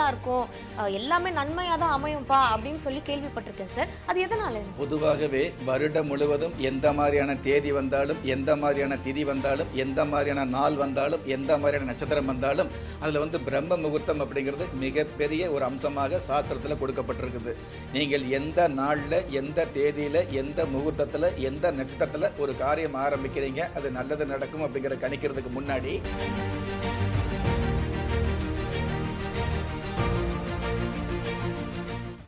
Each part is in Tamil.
தான் இருக்கும். எல்லாமே நன்மையாக தான் அமையும்ப்பா அப்படின்னு சொல்லி கேள்விப்பட்டிருக்கேன் சார். அது எதனால? பொதுவாகவே வருடம் முழுவதும் எந்த மாதிரியான தேதி வந்தாலும் எந்த மாதிரியான திதி வந்தாலும் எந்த மாதிரியான நாள் வந்தாலும் எந்த மாதிரியான நட்சத்திரம் வந்தாலும் அதில் வந்து பிரம்ம முகூர்த்தம் அப்படிங்கிறது மிகப்பெரிய ஒரு அம்சமாக சாஸ்திரத்தில் கொடுக்கப்பட்டிருக்குது. நீங்கள் எந்த நாளில் எந்த தேதியில் எந்த முகூர்த்தத்தில் எந்த நட்சத்திரத்தில் ஒரு காரியம் ஆரம்பிக்கிறீங்க அது நல்லது நடக்கும் அப்படிங்கிற கணிக்கிறதுக்கு முன்னாடி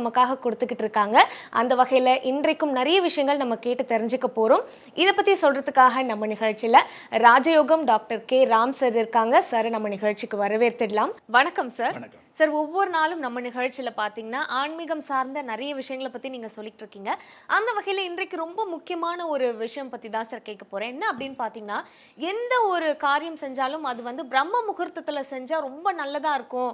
நமக்காக கொடுத்துக்கிட்டு இருக்காங்க. அந்த வகையில் இன்றைக்கும் நிறைய விஷயங்கள் நம்ம கேட்டு தெரிஞ்சுக்க போகிறோம் இதை பற்றி சொல்கிறதுக்காக நம்ம நிகழ்ச்சியில் ராஜயோகம் டாக்டர் கே. ராம் சார் இருக்காங்க. சார் நம்ம நிகழ்ச்சிக்கு வரவேற்றுடலாம் வணக்கம் சார் சார் ஒவ்வொரு நாளும் நம்ம நிகழ்ச்சியில் பார்த்தீங்கன்னா ஆன்மீகம் சார்ந்த நிறைய விஷயங்களை பற்றி நீங்கள் சொல்லிட்டு இருக்கீங்க. அந்த வகையில் இன்றைக்கு ரொம்ப முக்கியமான ஒரு விஷயம் பற்றி தான் சார் கேட்க போகிறேன் என்ன அப்படின்னு பார்த்தீங்கன்னா எந்த ஒரு காரியம் செஞ்சாலும் அது வந்து பிரம்ம முகூர்த்தத்தில் செஞ்சால் ரொம்ப நல்லதாக இருக்கும்.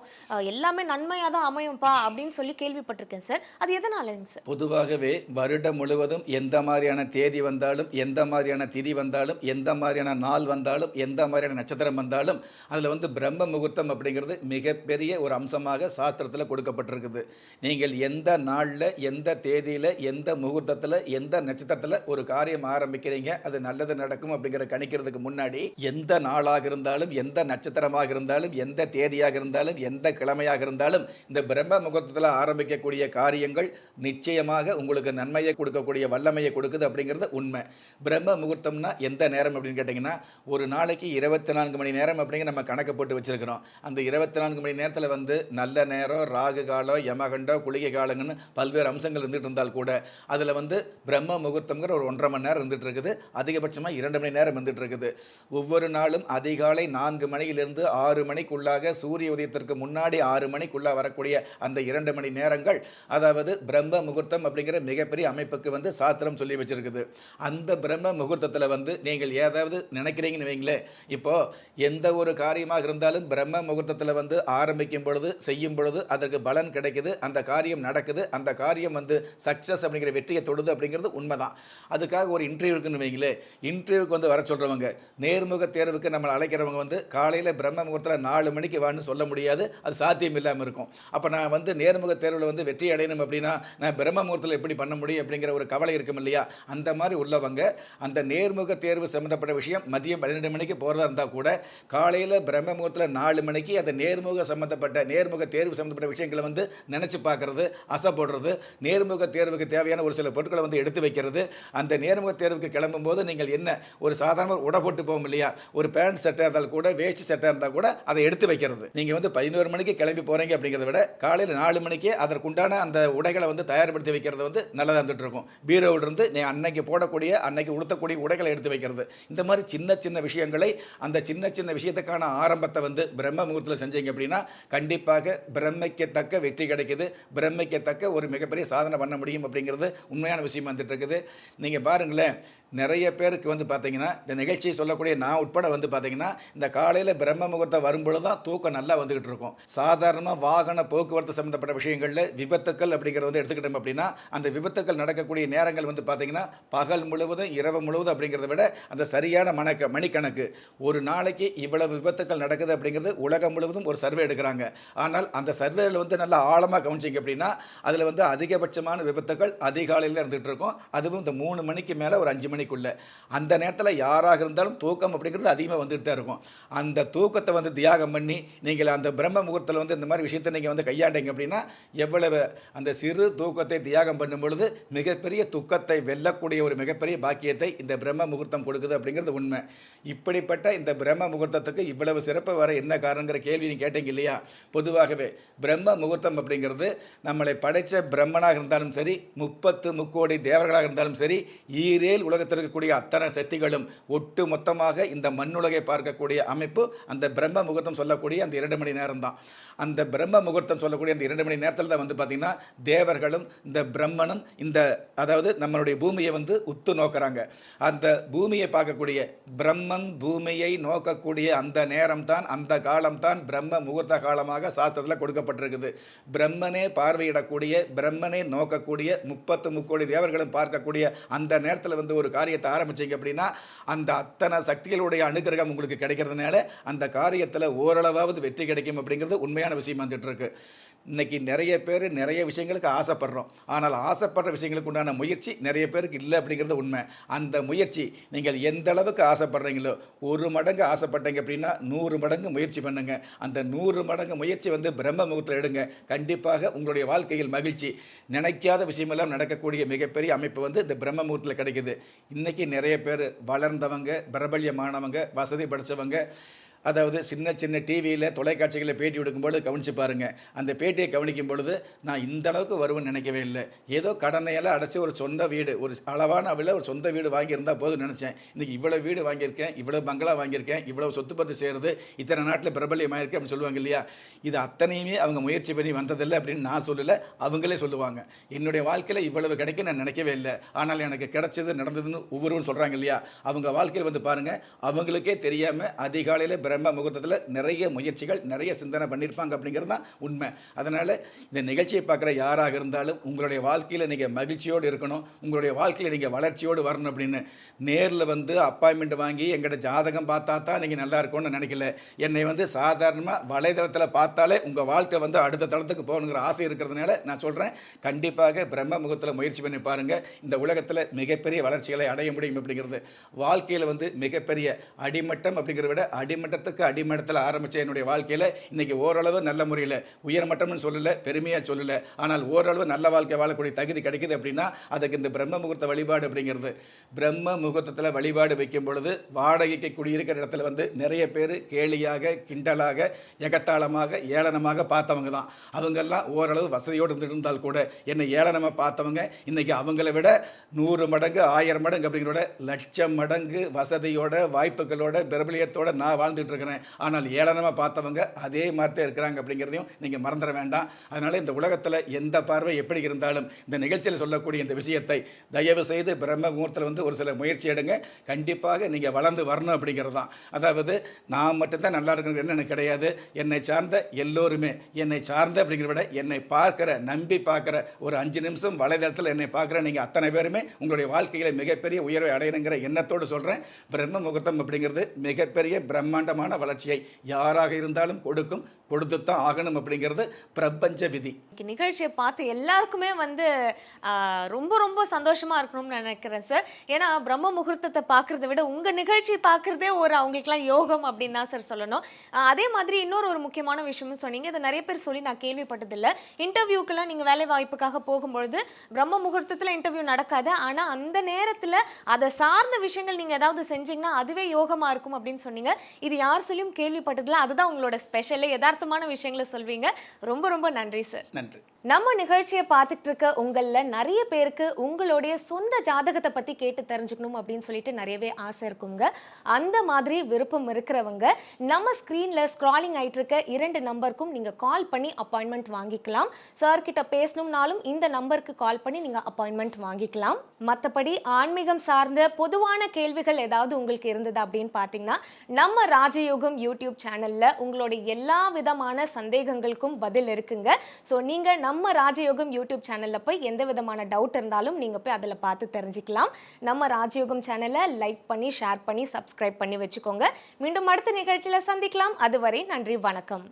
எல்லாமே நன்மையாக தான் அமையும்பா அப்படின்னு சொல்லி கேள்விப்பட்டிருக்கேன் சார். அது எதனாலங்க சார்? பொதுவாகவே வருடம் முழுவதும் எந்த மாதிரியான தேதி வந்தாலும் எந்த மாதிரியான திதி வந்தாலும் எந்த மாதிரியான நாள் வந்தாலும் எந்த மாதிரியான நட்சத்திரம் வந்தாலும் அதில் வந்து பிரம்ம முகூர்த்தம் அப்படிங்கிறது மிகப்பெரிய ஒரு அம்சமாக சாஸ்திரத்தில் கொடுக்கப்பட்டிருக்குது. நீங்கள் எந்த நாளில் எந்த தேதியில் எந்த முகூர்த்தத்தில் எந்த நட்சத்திரத்தில் ஒரு காரியம் ஆரம்பிக்கிறீங்க அது நல்லது நடக்கும் அப்படிங்கிற கணிக்கிறதுக்கு முன்னாடி எந்த நாளாக இருந்தாலும் எந்த நட்சத்திரமாக இருந்தாலும் எந்த தேதியாக இருந்தாலும் எந்த கிழமையாக இருந்தாலும் இந்த பிரம்ம முகூர்த்தத்தில் ஆரம்பிக்கக்கூடிய காரியங்கள் நிச்சயமாக உங்களுக்கு நன்மையை கொடுக்கக்கூடிய வல்லமையை கொடுக்குது அப்படிங்கிறது உண்மை. பிரம்ம முகூர்த்தம்னா எந்த நேரம் அப்படின்னு கேட்டிங்கன்னா ஒரு நாளைக்கு இருபத்தி நான்கு மணி நேரம் அப்படிங்கிற நம்ம கணக்கு போட்டு வச்சுருக்கிறோம். அந்த இருபத்தி நான்கு மணி நேரத்தில் வந்து நல்ல நேரம் ராகு காலம் யமகண்டம் குளிகை காலங்கன்னு பல்வேறு அம்சங்கள் இருந்துகிட்டு இருந்தால் கூட அதில் வந்து பிரம்ம முகூர்த்தங்கிற ஒரு ஒன்றரை மணி நேரம் இருந்துகிட்டு இருக்குது. அதிகபட்சமாக இரண்டு மணி நேரம் இருந்துகிட்டு இருக்குது. ஒவ்வொரு நாளும் அதிகாலை நான்கு மணியிலிருந்து ஆறு மணிக்குள்ளாக சூரிய உதயத்திற்கு முன்னாடி ஆறு மணிக்குள்ளே வரக்கூடிய அந்த இரண்டு மணி நேரங்கள் அதாவது பிரம்ம முகூர்த்தம் அப்படிங்கிற மிகப்பெரிய அமைப்புக்கு வந்து சாஸ்திரம் சொல்லி வச்சுருக்குது. அந்த பிரம்ம முகூர்த்தத்தில் வந்து நீங்கள் ஏதாவது நினைக்கிறீங்கன்னு வைங்களேன். இப்போது எந்த ஒரு காரியமாக இருந்தாலும் பிரம்ம முகூர்த்தத்தில் வந்து ஆரம்பிக்கும் பொழுது செய்யும் பொழுது அதற்கு பலன் கிடைக்குது அந்த காரியம் நடக்குது அந்த காரியம் வந்து சக்ஸஸ் அப்படிங்கிற வெற்றியை தொடுது அப்படிங்கிறது உண்மைதான். அதுக்காக ஒரு இன்டர்வியூ இருக்குன்னு வைங்களேன். இன்டர்வியூக்கு வந்து வர சொல்கிறவங்க நேர்முக தேர்வுக்கு நம்மளை அழைக்கிறவங்க வந்து காலையில் பிரம்ம முகூர்த்தத்தில் நாலு மணிக்கு வான்னு சொல்ல முடியாது அது சாத்தியம் இல்லாமல் இருக்கும். அப்போ நான் வந்து நேர்முக தேர்வில் வந்து வெற்றி அடையணும் அப்படின்னா நான் பிரம்ம முகூர்த்தத்தில் எப்படி பண்ண முடியும் அப்படிங்கிற ஒரு கவலை இருக்கும் இல்லையா? அந்த மாதிரி உள்ளவங்க அந்த நேர்முக தேர்வு சம்மந்தப்பட்ட விஷயம் மதியம் பன்னிரெண்டு மணிக்கு போகிறதா இருந்தால் கூட காலையில் பிரம்ம முகூர்த்தத்தில் நாலு மணிக்கு அந்த நேர்முக சம்மந்தப்பட்ட நேர்முக தேர்வு சம்மந்தப்பட்ட விஷயங்களை வந்து நினச்சி பார்க்கறது அசை போடுறது நேர்முக தேர்வுக்கு தேவையான ஒரு சில பொருட்களை வந்து எடுத்து வைக்கிறது. அந்த நேர்முக தேர்வுக்கு கிளம்பும்போது நீங்கள் என்ன ஒரு சாதாரண உடை போட்டு போகும் இல்லையா? ஒரு பேண்ட் செட்டாக இருந்தால் கூட வேஷ்டி செட்டாக இருந்தால் கூட அதை எடுத்து வைக்கிறது. நீங்கள் வந்து பதினோரு மணிக்கு கிளம்பி போகிறீங்க அப்படிங்கிறத விட காலையில் நாலு மணிக்கே அதற்குண்டான அந்த உடைகளை வந்து தயார்படுத்தி வைக்கிறது வந்து நல்லதாக இருந்துகிட்ருக்கும். பீரோவில் இருந்து நீ அன்னைக்கு போடக்கூடிய அன்னைக்கு உடுத்தக்கூடிய உடைகளை எடுத்து வைக்கிறது. இந்த மாதிரி சின்ன சின்ன விஷயங்களை அந்த சின்ன சின்ன விஷயத்துக்கான ஆரம்பத்தை வந்து பிரம்ம முகூர்த்தத்தில் செஞ்சீங்க அப்படின்னா கண்டிப்பாக பிரம்மைக்கத்தக்க வெற்றி கிடைக்குது. பிரம்மைக்கத்தக்க ஒரு மிகப்பெரிய சாதனை பண்ண முடியும் அப்படிங்கிறது உண்மையான விஷயம் வந்துட்டு இருக்குது நீங்கள் பாருங்களேன் நிறைய பேருக்கு வந்து பார்த்தீங்கன்னா இந்த நிகழ்ச்சியை சொல்லக்கூடிய நான் உட்பட வந்து பார்த்தீங்கன்னா இந்த காலையில் பிரம்ம முகூர்த்தம் வரும்பொழுது தான் தூக்கம் நல்லா வந்துக்கிட்டு இருக்கும். சாதாரணமாக வாகன போக்குவரத்து சம்மந்தப்பட்ட விஷயங்களில் விபத்துக்கள் அப்படிங்கிறத வந்து எடுத்துக்கிட்டோம் அப்படின்னா அந்த விபத்துக்கள் நடக்கக்கூடிய நேரங்கள் வந்து பார்த்திங்கன்னா பகல் முழுவதும் இரவு முழுவதும் அப்படிங்கிறத விட அந்த சரியான மணக்க மணிக்கணக்கு. ஒரு நாளைக்கு இவ்வளவு விபத்துக்கள் நடக்குது அப்படிங்கிறது உலகம் முழுவதும் ஒரு சர்வே எடுக்கிறாங்க. ஆனால் அந்த சர்வேல வந்து நல்லா ஆழமாக கவனிச்சிங்க அப்படின்னா அதில் வந்து அதிகபட்சமான விபத்துக்கள் அதிகாலையில் இருந்துகிட்டு இருக்கும். அதுவும் இந்த மூணு மணிக்கு மேலே ஒரு அஞ்சு மணிக்குள்ள. அந்த நேரத்தில் யாராக இருந்தாலும் தூக்கம் அப்படிங்கிறது அதிகமாக வந்துட்டு தான் இருக்கும். அந்த தூக்கத்தை வந்து தியாகம் பண்ணி நீங்கள் அந்த பிரம்ம முகூர்த்தத்தில் வந்து இந்த மாதிரி விஷயத்தை நீங்கள் வந்து கையாண்டீங்க அப்படின்னா எவ்வளவு அந்த சிறு தூக்கத்தை தியாகம் பண்ணும் பொழுது மிகப்பெரிய துக்கத்தை வெல்லக்கூடிய ஒரு மிகப்பெரிய பாக்கியத்தை இந்த பிரம்ம முகூர்த்தம் கொடுக்குது அப்படிங்கிறது உண்மை. இப்படிப்பட்ட இந்த பிரம்ம முகூர்த்தத்துக்கு இவ்வளவு சிறப்பு வர என்ன காரணங்கிற கேள்வி நீ கேட்டீங்க இல்லையா? பொதுவாகவே பிரம்ம முகூர்த்தம் அப்படிங்கிறது நம்மளை படைத்த பிரம்மனாக இருந்தாலும் சரி முப்பத்து முக்கோடி தேவர்களாக இருந்தாலும் சரி ஈரேல் உலக உலகத்தில் இருக்கக்கூடிய அத்தனை சக்திகளும் ஒட்டு மொத்தமாக இந்த மண்ணுலகை பார்க்கக்கூடிய அமைப்பு அந்த பிரம்ம முகூர்த்தம் சொல்லக்கூடிய அந்த இரண்டு மணி நேரம் தான் அந்த பிரம்ம முகூர்த்தம் சொல்லக்கூடிய அந்த இரண்டு மணி நேரத்தில் தான் வந்து பார்த்திங்கன்னா தேவர்களும் இந்த பிரம்மனும் இந்த அதாவது நம்மளுடைய பூமியை வந்து உத்து நோக்கிறாங்க. அந்த பூமியை பார்க்கக்கூடிய பிரம்மன் பூமியை நோக்கக்கூடிய அந்த நேரம் தான் அந்த காலம் தான் பிரம்ம முகூர்த்த காலமாக சாஸ்திரத்தில் கொடுக்கப்பட்டிருக்குது. பிரம்மனே பார்வையிடக்கூடிய பிரம்மனே நோக்கக்கூடிய முப்பத்து முக்கோடி தேவர்களும் பார்க்கக்கூடிய அந்த நேரத்தில் வந்து ஒரு காரியத்தை ஆரம்பிச்சீங்க அப்படின்னா அந்த அத்தனை சக்திகளுடைய அனுகிரகம் உங்களுக்கு கிடைக்கிறதுனால அந்த காரியத்தில் ஓரளவாவது வெற்றி கிடைக்கும் அப்படிங்கிறது உண்மையான விஷயம் வந்துட்டு இன்றைக்கி நிறைய பேர் நிறைய விஷயங்களுக்கு ஆசைப்படுறோம். ஆனால் ஆசைப்படுற விஷயங்களுக்கு உண்டான முயற்சி நிறைய பேருக்கு இல்லை அப்படிங்கிறது உண்மை. அந்த முயற்சி நீங்கள் எந்த அளவுக்கு ஆசைப்படுறீங்களோ ஒரு மடங்கு ஆசைப்பட்டீங்க அப்படின்னா நூறு மடங்கு முயற்சி பண்ணுங்க. அந்த நூறு மடங்கு முயற்சி வந்து பிரம்ம முகத்தில் எடுங்க. கண்டிப்பாக உங்களுடைய வாழ்க்கையில் மகிழ்ச்சி. நினைக்காத விஷயமெல்லாம் நடக்கக்கூடிய மிகப்பெரிய அமைப்பு வந்து இந்த பிரம்ம முகூர்த்தத்தில் கிடைக்குது. இன்றைக்கி நிறைய பேர் வளர்ந்தவங்க பிரபல்யமானவங்க வசதி படைச்சவங்க அதாவது சின்ன சின்ன டிவியில் தொலைக்காட்சிகளில் பேட்டி எடுக்கும்பொழுது கவனிச்சு பாருங்கள் அந்த பேட்டியை கவனிக்கும் பொழுது நான் இந்த அளவுக்கு வருவேன்னு நினைக்கவே இல்லை. ஏதோ கடனையெல்லாம் அடைச்சி ஒரு சொந்த வீடு ஒரு அளவான அளவில் ஒரு சொந்த வீடு வாங்கியிருந்தால் போதும் நினச்சேன். இன்றைக்கி இவ்வளோ வீடு வாங்கியிருக்கேன் இவ்வளோ பங்களா வாங்கியிருக்கேன் இவ்வளோ சொத்து பத்து சேருது இத்தனை நாட்டில் பிரபலியமாயிருக்கு அப்படின்னு சொல்லுவாங்க இல்லையா? இது அத்தனையுமே அவங்க முயற்சி பண்ணி வந்ததில்லை அப்படின்னு நான் சொல்லலை அவங்களே சொல்லுவாங்க. என்னுடைய வாழ்க்கையில் இவ்வளவு கிடைக்க நான் நினைக்கவே இல்லை. ஆனால் எனக்கு கிடைச்சது நடந்ததுன்னு ஒவ்வொருவரும் சொல்கிறாங்க இல்லையா? அவங்க வாழ்க்கையில் வந்து பாருங்கள் அவங்களுக்கே தெரியாமல் அதிகாலையில் பிரம்ம முகூர்த்தத்தில் நிறைய முயற்சிகள் நிறைய சிந்தனை பண்ணியிருப்பாங்க அப்படிங்கிறது தான் உண்மை. அதனால் இந்த நிகழ்ச்சியை பார்க்குற யாராக இருந்தாலும் உங்களுடைய வாழ்க்கையில் நீங்கள் மகிழ்ச்சியோடு இருக்கணும் உங்களுடைய வாழ்க்கையில் நீங்கள் வளர்ச்சியோடு வரணும் அப்படின்னு. நேரில் வந்து அப்பாயின்மெண்ட் வாங்கி எங்கள்கிட்ட ஜாதகம் பார்த்தா தான் நீங்கள் நல்லா இருக்கும்னு நினைக்கல. என்னை வந்து சாதாரணமாக வலைதளத்தில் பார்த்தாலே உங்கள் வாழ்க்கை வந்து அடுத்த தளத்துக்கு போகணுங்கிற ஆசை இருக்கிறதுனால நான் சொல்கிறேன் கண்டிப்பாக பிரம்ம முகத்தில் முயற்சி பண்ணி பாருங்கள் இந்த உலகத்தில் மிகப்பெரிய வளர்ச்சிகளை அடைய முடியும் அப்படிங்கிறது. வாழ்க்கையில் வந்து மிகப்பெரிய அடிமட்டம் அப்படிங்கிறத விட அடிமட்டத்தை அடிமட்டத்துக்கு அடிமட்டத்தில் ஆரம்பித்த என்னுடைய வாழ்க்கையில் இன்றைக்கி ஓரளவு நல்ல முறையில் உயர்மட்டம்னு சொல்லலை பெருமையாக சொல்லலை. ஆனால் ஓரளவு நல்ல வாழ்க்கை வாழக்கூடிய தகுதி கிடைக்குது அப்படின்னா அதுக்கு இந்த பிரம்ம முகூர்த்த வழிபாடு அப்படிங்கிறது. பிரம்ம முகூர்த்தத்தில் வழிபாடு வைக்கும் பொழுது வாடகைக்கு குடியிருக்கிற இடத்துல வந்து நிறைய பேர் கேலியாக கிண்டலாக எகத்தாளமாக ஏளனமாக பார்த்தவங்க தான். அவங்கெல்லாம் ஓரளவு வசதியோடு இருந்திருந்தால் கூட என்னை ஏளனமாக பார்த்தவங்க இன்றைக்கி அவங்கள விட நூறு மடங்கு ஆயிரம் மடங்கு அப்படிங்கிறோட லட்சம் மடங்கு வசதியோட வாய்ப்புகளோட பிரபலியத்தோட நான் வாழ்ந்துட்டு இருக்கிறேன் ஆனால் ஏளனமாக பார்த்தவங்க அதே மாதிரி தான் இருக்கிறாங்க அப்படிங்கிறதையும் நீங்கள் மறந்துட வேண்டாம். அதனால் இந்த உலகத்தில் எந்த பார்வை எப்படி இருந்தாலும் இந்த நிகழ்ச்சியில் சொல்லக்கூடிய இந்த விஷயத்தை தயவு செய்து பிரம்ம முகூர்த்தத்தில் வந்து ஒரு சில முயற்சி எடுங்க. கண்டிப்பாக நீங்கள் வளர்ந்து வரணும் அப்படிங்கிறது தான் அதாவது நான் மட்டும்தான் நல்லா இருக்கிறது எனக்கு கிடையாது. என்னை சார்ந்த எல்லோருமே என்னை சார்ந்த அப்படிங்கிற விட என்னை பார்க்குற நம்பி பார்க்குற ஒரு அஞ்சு நிமிஷம் வலைதளத்தில் என்னை பார்க்குற நீங்கள் அத்தனை பேருமே உங்களுடைய வாழ்க்கையில் மிகப்பெரிய உயர்வை அடையணுங்கிற எண்ணத்தோடு சொல்கிறேன் பிரம்ம முகூர்த்தம் அப்படிங்கிறது மிகப்பெரிய பிரம்மாண்டமான வளர்ச்சியை யாராக இருந்தாலும் கொடுக்கும் கொடுத்துத்தான் ஆகணும் அப்படிங்கிறது பிரபஞ்ச விதி. நிகழ்ச்சியை பார்த்து எல்லாருக்குமே வந்து ரொம்ப ரொம்ப சந்தோஷமா இருக்கணும்னு நினைக்கிறேன் சார் ஏன்னா பிரம்ம முகூர்த்தத்தை பார்க்கறத விட உங்க நிகழ்ச்சி பார்க்கறதே ஒரு அவங்களுக்குலாம் யோகம் அப்படின்னு தான் சார் சொல்லணும். அதே மாதிரி இன்னொரு ஒரு முக்கியமான விஷயமும் சொன்னீங்க. இதை நிறைய பேர் சொல்லி நான் கேள்விப்பட்டதில்லை. இன்டர்வியூக்கெல்லாம் நீங்கள் வேலை வாய்ப்புக்காக போகும்பொழுது பிரம்ம முகூர்த்தத்தில் இன்டர்வியூ நடக்காது. ஆனால் அந்த நேரத்தில் அதை சார்ந்த விஷயங்கள் நீங்கள் ஏதாவது செஞ்சீங்கன்னா அதுவே யோகமாக இருக்கும் அப்படின்னு சொன்னீங்க. இது யார் சொல்லியும் கேள்விப்பட்டதில்லை. அதுதான் உங்களோட ஸ்பெஷலே யதார்த்தமான விஷயங்களை சொல்வீங்க. ரொம்ப ரொம்ப நன்றி சார் நன்றி. நம்ம நிகழ்ச்சியை பார்த்துட்டு இருக்க உங்களில் நிறைய பேருக்கு உங்களுடைய சொந்த ஜாதகத்தை பற்றி கேட்டு தெரிஞ்சுக்கணும் அப்படின்னு சொல்லிட்டு நிறையவே ஆசை இருக்குங்க. அந்த மாதிரி விருப்பம் இருக்கிறவங்க நம்ம ஸ்க்ரீனில் ஸ்க்ராலிங் ஆகிட்டு இருக்க இரண்டு நம்பருக்கும் நீங்கள் கால் பண்ணி அப்பாயின்மெண்ட் வாங்கிக்கலாம். சார்கிட்ட பேசணும்னாலும் இந்த நம்பருக்கு கால் பண்ணி நீங்கள் அப்பாயின்மெண்ட் வாங்கிக்கலாம். மற்றபடி ஆன்மீகம் சார்ந்த பொதுவான கேள்விகள் ஏதாவது உங்களுக்கு இருந்தது அப்படின்னு பார்த்தீங்கன்னா நம்ம ராஜயோகம் யூடியூப் சேனலில் உங்களுடைய எல்லா விதமான சந்தேகங்களுக்கும் பதில் இருக்குங்க. ஸோ நீங்கள் நம்ம ராஜயோகம் யூடியூப் சேனலில் போய் எந்த விதமான டவுட் இருந்தாலும் நீங்கள் போய் அதில் பார்த்து தெரிஞ்சுக்கலாம். நம்ம ராஜயோகம் சேனலை லைக் பண்ணி ஷேர் பண்ணி சப்ஸ்கிரைப் பண்ணி வச்சுக்கோங்க. மீண்டும் அடுத்த நிகழ்ச்சியில் சந்திக்கலாம். அதுவரை நன்றி வணக்கம்.